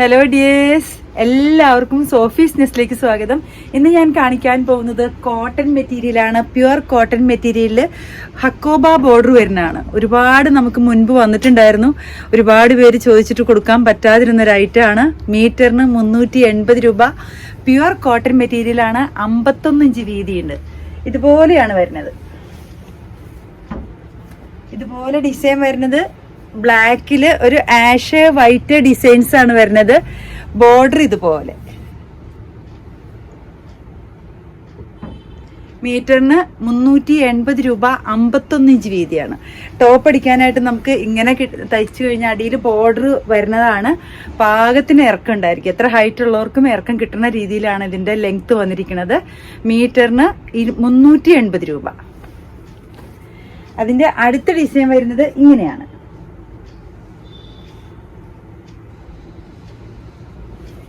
Hello dears എല്ലാവർക്കും Sophie's നെസ്റ്റിലേക്ക് സ്വാഗതം. ഇന്ന് ഞാൻ കാണിക്കാൻ പോകുന്നത് കോട്ടൺ മെറ്റീരിയലാണ് പ്യുവർ കോട്ടൺ മെറ്റീരിയലിൽ ഹക്കോബ ബോർഡർ വരുന്നതാണ്. ഒരുപാട് നമുക്ക് മുൻപ് വന്നിട്ടുണ്ടായിരുന്നു. ഒരുപാട് പേര് ചോദിച്ചിട്ട് കൊടുക്കാൻ പറ്റാതിരുന്ന ഒരു ഐറ്റമാണ് മീറ്ററിന് മുന്നൂറ്റി എൺപത് രൂപ പ്യുവർ കോട്ടൺ മെറ്റീരിയലാണ് അമ്പത്തൊന്ന് ഇഞ്ച് വീതിയുണ്ട്. ഇതുപോലെയാണ് വരുന്നത്. ഇതുപോലെ ഡിസൈൻ വരുന്നത് ബ്ലാക്കിൽ ഒരു ആഷ് വൈറ്റ് ഡിസൈൻസ് ആണ് വരുന്നത്. ബോർഡർ ഇതുപോലെ. മീറ്ററിന് മുന്നൂറ്റി എൺപത് രൂപ അമ്പത്തൊന്ന് ഇഞ്ച് വീതിയാണ്. ടോപ്പ് അടിക്കാനായിട്ട് നമുക്ക് ഇങ്ങനെ തയ്ച്ചു കഴിഞ്ഞാൽ അടിയിൽ ബോർഡർ വരുന്നതാണ്. പാകത്തിന് ഇറക്കം ഉണ്ടായിരിക്കും. എത്ര ഹൈറ്റ് ഉള്ളവർക്കും ഇറക്കം കിട്ടുന്ന രീതിയിലാണ് ഇതിന്റെ ലെങ്ത് വന്നിരിക്കുന്നത്. മീറ്ററിന് മുന്നൂറ്റി എൺപത് രൂപ. അതിന്റെ അടുത്ത ഡിസൈൻ വരുന്നത് ഇങ്ങനെയാണ്.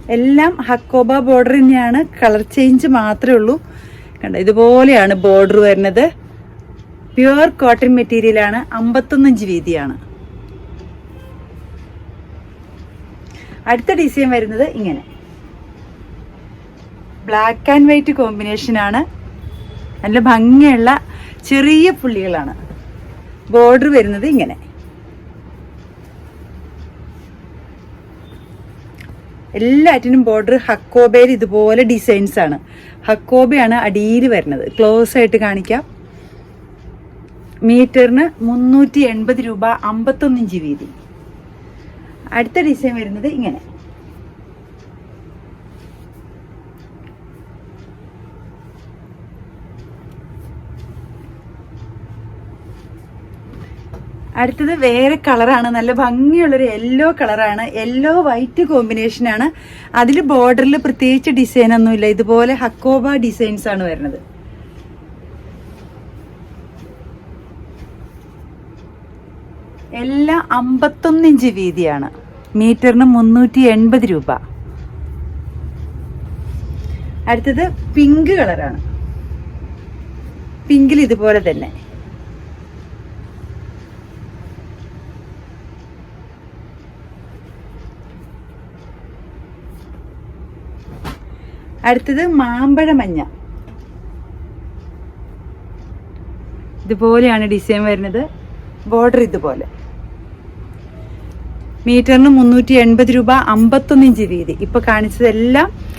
എല്ലാം ഹക്കോബ ബോർഡർ തന്നെയാണ്. കളർ ചേഞ്ച് മാത്രമേ ഉള്ളൂ. കണ്ട ഇതുപോലെയാണ് ബോർഡർ വരുന്നത്. പ്യുവർ കോട്ടൺ മെറ്റീരിയലാണ് അമ്പത്തൊന്ന് ഇഞ്ച് വീതിയാണ്. അടുത്ത ഡിസൈൻ വരുന്നത് ഇങ്ങനെ. ബ്ലാക്ക് ആൻഡ് വൈറ്റ് കോമ്പിനേഷൻ ആണ്. നല്ല ഭംഗിയുള്ള ചെറിയ പുള്ളികളാണ്. ബോർഡർ വരുന്നത് ഇങ്ങനെ. എല്ലാറ്റിനും ബോർഡർ ഹക്കോബയിൽ ഇതുപോലെ ഡിസൈൻസ് ആണ്. ഹക്കോബയാണ് അടിയിൽ വരുന്നത്. ക്ലോസ് ആയിട്ട് കാണിക്കാം. മീറ്ററിന് മുന്നൂറ്റി എൺപത് രൂപ അമ്പത്തൊന്നിഞ്ച് വീതി. അടുത്ത ഡിസൈൻ വരുന്നത് ഇങ്ങനെ. അടുത്തത് വേറെ കളറാണ്. നല്ല ഭംഗിയുള്ളൊരു യെല്ലോ കളറാണ്. യെല്ലോ വൈറ്റ് കോമ്പിനേഷനാണ് അതിൽ ബോർഡറിൽ പ്രത്യേകിച്ച് ഡിസൈൻ ഒന്നുമില്ല ഇതുപോലെ ഹക്കോബ ഡിസൈൻസ് ആണ് വരുന്നത്. എല്ലാം അമ്പത്തൊന്ന് ഇഞ്ച് വീതിയാണ്. മീറ്ററിന് മുന്നൂറ്റി എൺപത് രൂപ. അടുത്തത് പിങ്ക് കളറാണ്. പിങ്കിൽ ഇതുപോലെ തന്നെ. അടുത്തത് മാമ്പഴമഞ്ഞ ഇതുപോലെയാണ് ഡിസൈൻ വരുന്നത്. ബോർഡർ ഇതുപോലെ. മീറ്ററിന് മുന്നൂറ്റി എൺപത് രൂപ അമ്പത്തൊന്ന് ഇഞ്ച് വീതി. ഇപ്പൊ കാണിച്ചതെല്ലാം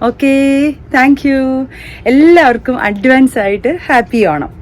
ഓക്കേ താങ്ക് യു എല്ലാവർക്കും അഡ്വാൻസ് ആയിട്ട് ഹാപ്പി ഓണം